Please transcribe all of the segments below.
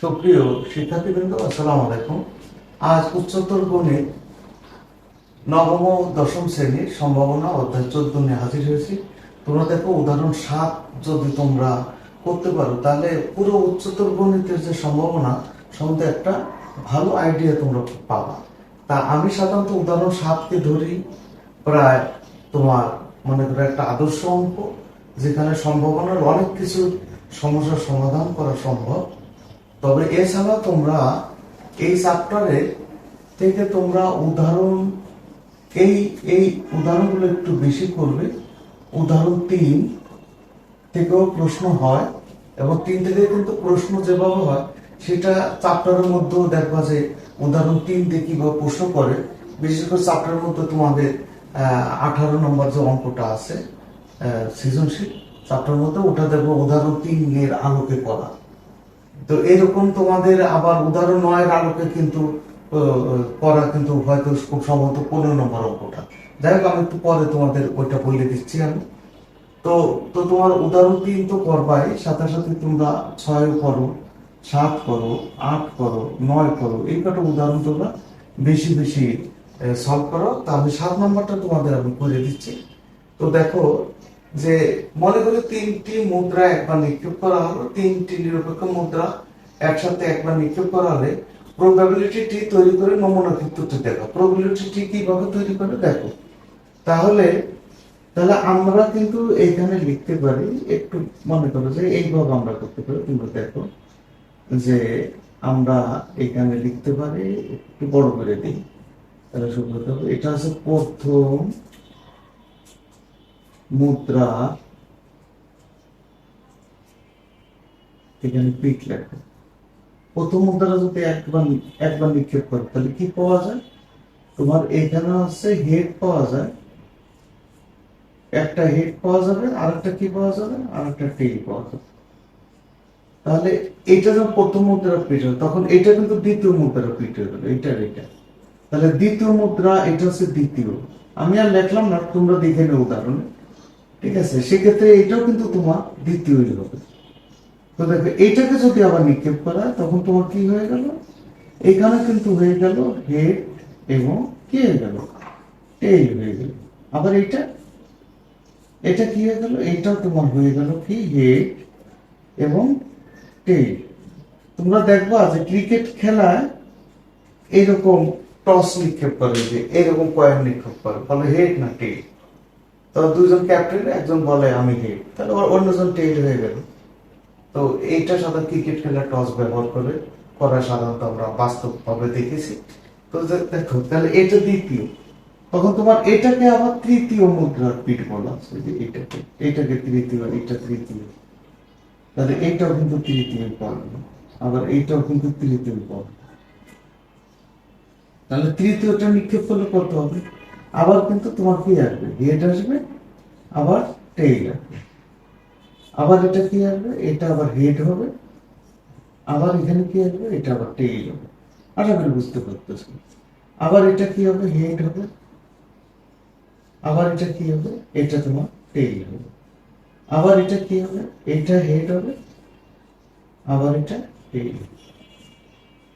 সুপ্রিয় শিক্ষার্থীবৃন্দ, আসসালামু আলাইকুম। আজ উচ্চতর গণিত নবম দশম শ্রেণির সম্ভাবনা অধ্যায় চোদ্দ নিয়ে হাজির হয়েছি। তোমরা দেখো উদাহরণ সাত, যদি তোমরা করতে পারো, তাহলে পুরো উচ্চতর গণিতের যে সম্ভাবনা, সম্বন্ধে একটা ভালো আইডিয়া তোমরা পাবা। তা আমি সাধারণত উদাহরণ সাতকে ধরি, প্রায় তোমার মনে করো একটা আদর্শ অঙ্ক, যেখানে সম্ভাবনার অনেক কিছু সমস্যার সমাধান করা সম্ভব। তবে এছাড়া তোমরা এই চ্যাপ্টারে থেকে তোমরা উদাহরণ, এই এই উদাহরণগুলো একটু বেশি করবে। উদাহরণ তিন থেকেও প্রশ্ন হয় এবং তিন থেকে কিন্তু প্রশ্ন যেভাবে হয়, সেটা চ্যাপ্টারের মধ্যেও দেখবা যে উদাহরণ তিন থেকে কীভাবে প্রশ্ন করে। বিশেষ করে চ্যাপ্টারের মধ্যে তোমাদের আঠারো নম্বর যে অঙ্কটা আছে সৃজনশীল চ্যাপ্টারের মধ্যে ওটা দেখব উদাহরণ তিনের আলোকে করা। তো এরকম তোমাদের আবার উদাহরণ নয়ের আলোকে কিন্তু করা কিন্তু হয়তো খুব সম্ভবত পনেরো নম্বর অঙ্কটা। যাই হোক, আমি একটু পরে তোমাদের ওইটা বলে দিচ্ছি আমি। তো তো তোমার উদাহরণ তিন তো করবাই, সাথে সাথে তোমরা ছয় করো, সাত করো, আট করো, নয় করো, এই কটা উদাহরণ তোমরা বেশি বেশি সলভ করো। তাহলে সাত নম্বরটা তোমাদের আমি করে দিচ্ছি। তো দেখো যে মনে করো তিনটি মুদ্রা একবার নিক্ষেপ করা হলো, তিনটি নিরপেক্ষ মুদ্রা একসাথে একবার নিক্ষেপ করা হলে প্রবাবিলিটি টি তৈরি করে নমুনা ক্ষেত্রটি দেখো। প্রবাবিলিটি টি কীভাবে তৈরি করে দেখো। তাহলে তাহলে আমরা কিন্তু এইখানে লিখতে পারি, একটু মনে করো যে এইভাবে আমরা করতে পারি কিন্তু দেখো যে আমরা এখানে লিখতে পারি, একটু বড় করে দিই। তাহলে হবে এটা হচ্ছে প্রথম মুদ্রা এখানে পিক লেখো। প্রথম মুদ্রা যদি একবার একবার নিক্ষেপ করো, তাহলে কি পাওয়া যায়? তোমার এখানে হচ্ছে হেড পাওয়া যায়। একটা হেড পাওয়া যাবে আর একটা কি পাওয়া যাবে? আর একটা টেল পাওয়া যাবে। তাহলে এটা যখন প্রথম মুদ্রা হবে, তখন এটা কিন্তু দ্বিতীয় মুদ্রা পিট হয়ে গেল এটার এটা। তাহলে দ্বিতীয় মুদ্রা, এটা হচ্ছে দ্বিতীয়। আমি আর লেখলাম না, তোমরা দেখে নেও উদাহরণে। ঠিক আছে? সেক্ষেত্রে এটাও কিন্তু তোমার দ্বিতীয় হবে তো দেখো এইটাকে যদি আবার নিক্ষেপ করা, তখন তোমার কি হয়ে গেল? এখানে কিন্তু হয়ে গেল হেড এবং কি হয়ে গেল। টেইল হয়ে গেল। আবার এটা এটা কি হয়ে গেল? এটাও তোমার হয়ে গেল কি? হেড এবং টেইল তোমরা দেখবা যে ক্রিকেট খেলায় এরকম টস নিক্ষেপ করে যে এরকম কয়েন নিক্ষেপ করে, ফলে হেড না টেইল তো দুজন ক্যাপ্টেন, একজন বলে আমি হেড তাহলে অন্যজন টেইল হয়ে গেল। তো এইটা সাধারণত ক্রিকেট খেলার টস ব্যবহার করে করা সাধারণত আমরা বাস্তবভাবে দেখেছি। তো দেখো, তাহলে এটা দ্বিতীয়। তখন তোমার এটাকে আবার তৃতীয় মুদ্রার পিঠ বলা যে এটাকে। এটাকে তৃতীয়, এটা তৃতীয়। তাহলে এইটাও কিন্তু তৃতীয় পদ আবার এইটাও কিন্তু তৃতীয় পদ তাহলে তৃতীয়টা নিক্ষেপ করলে কত হবে? আবার কিন্তু তোমার কি আসবে? হেড আসবে, আবার টেইল আসবে। আবার এটা কি আসবে? এটা আবার হেড হবে। আবার এখানে কি আসবে? এটা আবার টেইল হবে। আশা করি বুঝতে পারতেছি। আবার এটা কি হবে? হেড হবে। আবার এটা কি হবে? এটা তোমার টেইল হবে। আবার এটা কি হবে? এটা হেড হবে। আবার এটা টেইল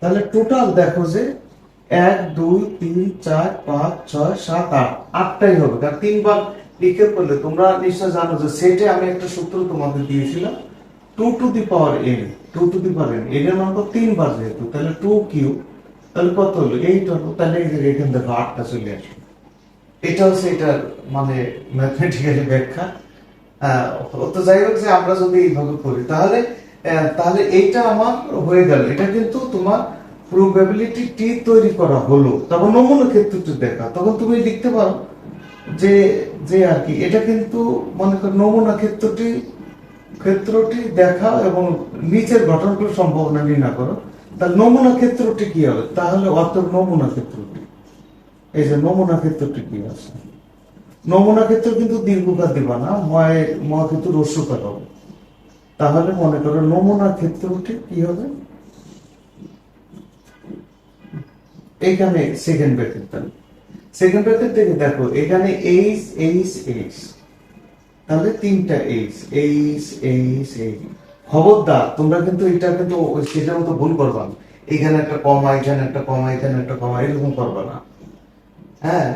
তাহলে টোটাল দেখো যে এক, দুই, তিন, চার, পাঁচ, ছয়, সাত, আট। আটটাই হবে। কারণ তিনবার লিখে পড়লে তোমরা নিশ্চয় জানো যে সেটে আমি একটা সূত্র তোমাদের দিয়েছিলাম। Two to the power N two to the power N এর মান তো তিনবার যেহেতু, তাহলে টু কিউ, তাহলে কত হলো? এইট হলো। তাহলে এই যে এখানে দেখো, আটটা চলে আসবে এটা হচ্ছে এটার মানে ম্যাথমেটিক্যালি ব্যাখ্যা। তো যাই হোক যে আমরা যদি এইভাবে করি, তাহলে তাহলে এইটা আমার হয়ে গেল। এটা কিন্তু তোমার প্রবাবিলিটি টি তৈরি করা হলো তারপর নমুনা ক্ষেত্রটি দেখা। তখন তুমি লিখতে পারো যে যে আর কি, এটা কিন্তু মনে করো নমুনা ক্ষেত্রটি ক্ষেত্রটি দেখা এবং নিচের ঘটনাগুলো সম্ভাবনা নির্ণয় করো। তাহলে নমুনা ক্ষেত্রটি কি হবে? তাহলে অত নমুনা ক্ষেত্রটি। এই যে নমুনা ক্ষেত্রটি কি আছে? নমুনা ক্ষেত্র কিন্তু দীর্ঘকার দিবা না ময় কিন্তু রস্যকার হবে। তাহলে মনে করো নমুনা ক্ষেত্রটি কি হবে? এইখানে সেকেন্ড ব্র্যাকেট তাহলে। সেকেন্ড ব্র্যাকেট থেকে দেখো এখানে এইচ এইচ এইচ তাহলে তিনটা এইচ এইচ এইচ এইচ খবরদার, তোমরা কিন্তু এটা কিন্তু সেটার মতো ভুল করবা না। এখানে একটা কমা এখানে একটা কমা এখানে একটা কমা এরকম করবা না। হ্যাঁ?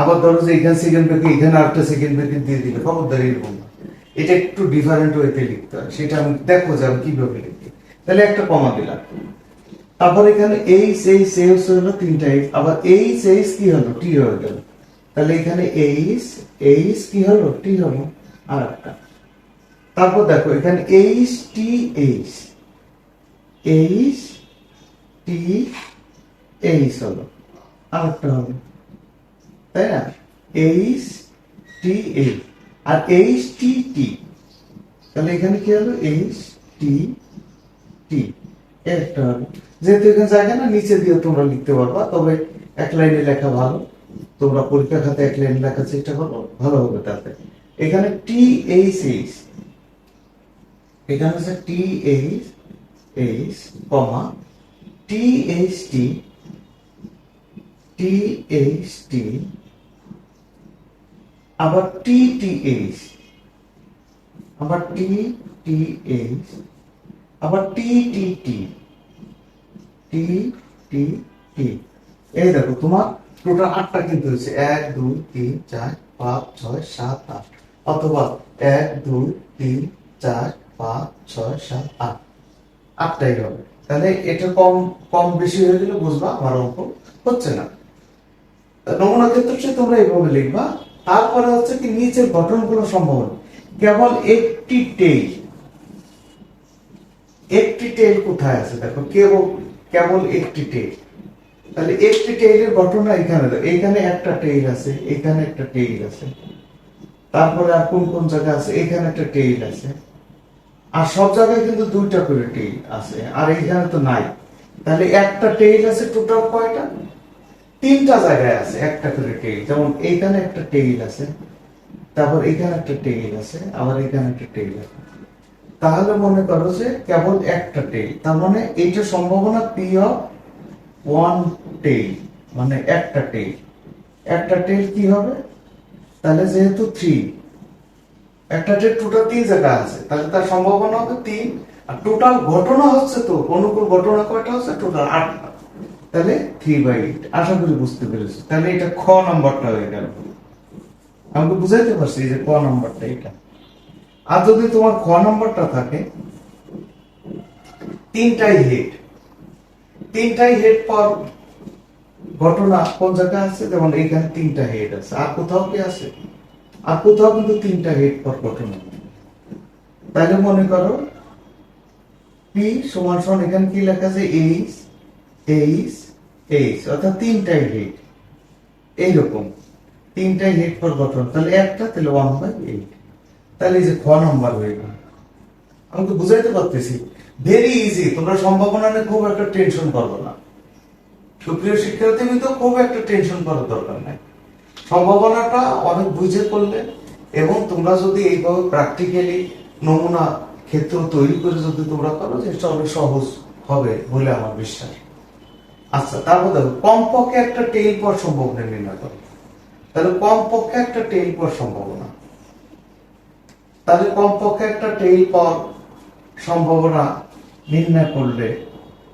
আবার ধরো যে এখানে সেকেন্ড ব্রেকে এখানে আরেকটা সেকেন্ড ব্রেকে দিয়ে দিলে, খবরদার এরকম না। এটা একটু ডিফারেন্ট ওয়েতে লিখতে হয়। সেটা আমি দেখো যে আমি কীভাবে লিখি। তাহলে একটা কমা দিলাম। তারপর এখানে এইচ এইচ এইচ হলো তিনটা এইচ আবার এইচ এইচ কি হলো? টি হয়ে গেল। তাহলে এখানে এইচ এইচ কি হলো? টি হলো। আর একটা তারপর দেখো, এখানে H T H H T H হলো। আর একটা হলো তাই না? এইচ টি এইচ আর এইচ টি টি। তাহলে এখানে কি হলো? এইচ টি যেহেতু এখানে জায়গা না, নিচে দিয়ে তোমরা লিখতে পারবা, তবে এক লাইনে লেখা ভালো। তোমরা পরীক্ষা খাতে এক লাইনে লেখার চেষ্টা করো, ভালো হবে তাতে। এখানে টি এইচ এইচ এখানে হচ্ছে T H H comma T H T T H T আবার টি টি এইচ আবার টি টি এইচ আবার টি টি টি। টি টি টি। এই দেখো, তোমার টোটাল আটটা কিন্তু হয়েছে। এক, দুই, তিন, চার, পাঁচ, ছয়, সাত, আট। অথবা এক, দুই, তিন, চার, পাঁচ, ছয়, সাত, আট। আটটাই হবে। তাহলে এটা কম কম বেশি হয়ে গেলে বুঝবা আমার অঙ্ক হচ্ছে না। নমুনা ক্ষেত্রে তোমরা এইভাবে লিখবা। তারপরে হচ্ছে কি, নিচের গঠনগুলো সম্ভব। কেবল একটি টেইল। একটি টেইল কোথায় আছে? দেখো, কেবল কেবল একটি টেইল তাহলে একটি টেইলের ঘটনা এখানে এখানে একটা টেইল আছে, এখানে একটা টেইল আছে। তারপরে আর কোন কোন জায়গা আছে? এখানে একটা টেইল আছে। আর সব জায়গায় কিন্তু দুইটা করে টেইল আছে, আর এখানে তো নাই। তাহলে একটা টেইল আছে টোটাল কয়টা? তিনটা জায়গায় আছে একটা করে টেইল। যেমন এখানে একটা টেইল আছে, তারপর এখানে একটা টেইল আছে, আবার এখানে একটা টেইল আছে। তাহলে মনে করো যে কেবল একটা টেইল তার মানে এই যে সম্ভাবনা পি অফ ওয়ান টেইল মানে একটা টেইল একটা টেইল কি হবে? তাহলে যেহেতু থ্রি একটা টেইল টোটাল তিন জায়গা আছে, তাহলে তার সম্ভাবনা হবে তিন। আর টোটাল ঘটনা হচ্ছে তো, অনুকূল ঘটনা কয়টা হচ্ছে? টোটাল আটটা। তাহলে থ্রি বাই এইট আশা করি বুঝতে পেরেছি। তাহলে এটা খ নাম্বারটা হয়ে গেল। আমাকে বুঝাইতে পারছি যে ক নাম্বারটা এটা? আর যদি তোমার খ নম্বরটা থাকে, তিনটাই হেড তিনটাই হেড পর ঘটনা কোন জায়গায় আছে? যেমন এখানে তিনটা হেড আছে। আর কোথাও কি আছে? আর কোথাও কিন্তু তিনটা হেড পর ঘটনা। তাহলে মনে করো পি সমান সমান এখানে কি লেখা আছে? এইচ এইচ এইচ অর্থাৎ তিনটাই হেড এইরকম। তিনটাই হেড পর গঠন তাহলে একটা তাহলে ওয়ান বাই এইট তাহলে এই যে খ নাম্বার হয়ে গেল। আমি তো বুঝাইতে পারতেছি ভেরি ইজি তোমরা সম্ভাবনা নিয়ে খুব একটা টেনশন করব না। সুপ্রিয় শিক্ষার্থী কিন্তু খুব একটা টেনশন করার দরকার নাই। সম্ভাবনাটা অনেক বুঝে করলে এবং তোমরা যদি এইভাবে প্র্যাকটিক্যালি নমুনা ক্ষেত্র তৈরি করে যদি তোমরা করো জিনিসটা অনেক সহজ হবে বলে আমার বিশ্বাস। আচ্ছা তারপর দেখো, কমপক্ষে একটা টেইল পর সম্ভাবনা নির্ণয় করো। তাহলে কমপক্ষে একটা টেইল পর সম্ভাবনা। তাহলে কমপক্ষে একটা টেইল পর সম্ভাবনা নির্ণয় করলে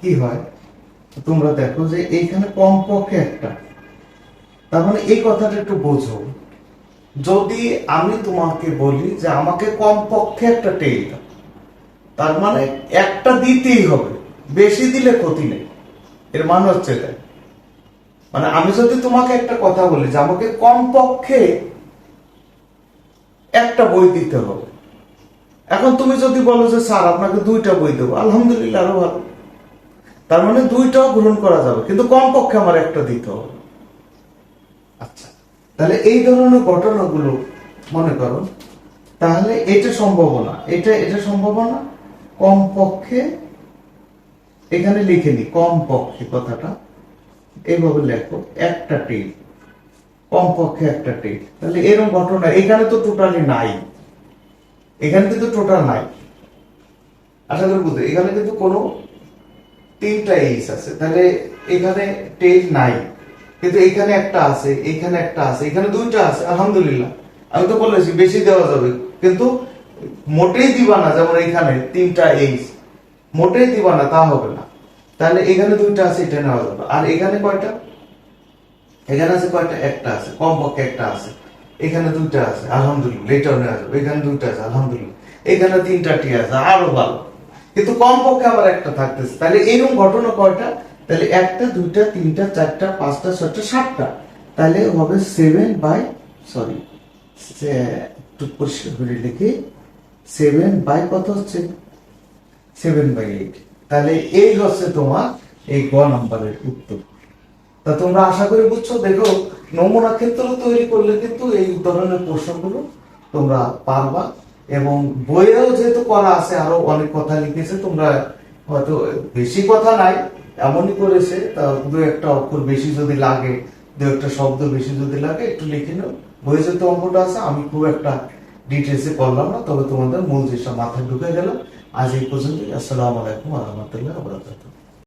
কি হয়? তোমরা দেখো যে এইখানে কমপক্ষে একটা। তার মানে এই কথাটা একটু বোঝো। যদি আমি তোমাকে বলি যে আমাকে কমপক্ষে একটা টেইল দাও, তার মানে একটা দিতেই হবে, বেশি দিলে ক্ষতি নেই। এর মানে হচ্ছে মানে আমি যদি তোমাকে একটা কথা বলি যে আমাকে কমপক্ষে একটা বই দিতে হবে। এখন তুমি যদি বলো যে, স্যার, আপনাকে দুইটা বই দেবো। আলহামদুলিল্লাহ, আরও ভালো। তার মানে দুইটাও গ্রহণ করা যাবে, কিন্তু কমপক্ষে আমার একটা দিতে হবে। আচ্ছা তাহলে এই ধরনের ঘটনাগুলো মনে করো, তাহলে এটা সম্ভাবনা এটা এটা সম্ভাবনা কমপক্ষে এখানে লিখে নি, কমপক্ষে কথাটা এইভাবে লেখো, একটা টেল কমপক্ষে একটা টেল তাহলে এরকম ঘটনা, এখানে তো টোটালি নাই। এখানে কিন্তু টোটাল নাই। আশা করি বুঝতে এখানে কিন্তু কোনো তিনটা এইচ আছে। তাহলে এখানে টেল নাই। কিন্তু এখানে একটা আছে, এখানে একটা আছে, এখানে দুইটা আছে, আলহামদুলিল্লাহ। আমি তো বলেছি বেশি দেওয়া যাবে। কিন্তু মোটেই দিবা না, যেমন এখানে তিনটা এইচ মোটেই দিবা না, তা হবে না। তাহলে এখানে দুইটা আছে, এটা নেওয়া যাবে। আর এখানে কয়টা? এখানে আছে কয়টা একটা আছে, কমপক্ষে একটা আছে। এখানে দুইটা আছে, আলহামদুলিল্লাহ। এটাও নেওয়া এখানে দুইটা আছে, আলহামদুলিল্লাহ। এখানে তিনটাটি আছে, আরও ভালো। কিন্তু কমপক্ষে আবার একটা থাকতেছে। তাহলে এরকম ঘটনা কয়টা? তাহলে একটা, দুইটা, তিনটা, চারটা, পাঁচটা, ছয়টা, সাতটা। তাহলে হবে সেভেন বাই সরি একটু পরিষ্কার করে লিখি। সেভেন বাই কত হচ্ছে? সেভেন বাই এইট তাহলে এই হচ্ছে তোমার এই গ নাম্বারের উত্তর। তা তোমরা আশা করি বুঝছ, দেখো, নমুনা ক্ষেত্র তৈরি করলে কিন্তু এই ধরনের প্রশ্নগুলো তোমরা পারবা। এবং বইয়েও যেহেতু করা আছে, আরও অনেক কথা লিখেছে, তোমরা হয়তো বেশি কথা নাই, এমনই করেছে, তা দু একটা অক্ষর বেশি যদি লাগে, দু একটা শব্দ বেশি যদি লাগে, একটু লিখে নাও। বইয়ে যেহেতু অঙ্কটা আছে, আমি খুব একটা ডিটেলসে করলাম না, তবে তোমাদের মূল জিনিসটা মাথায় ঢুকে গেল। আজ এই পর্যন্ত আসসালামু আলাইকুম রহমতুল্লাহ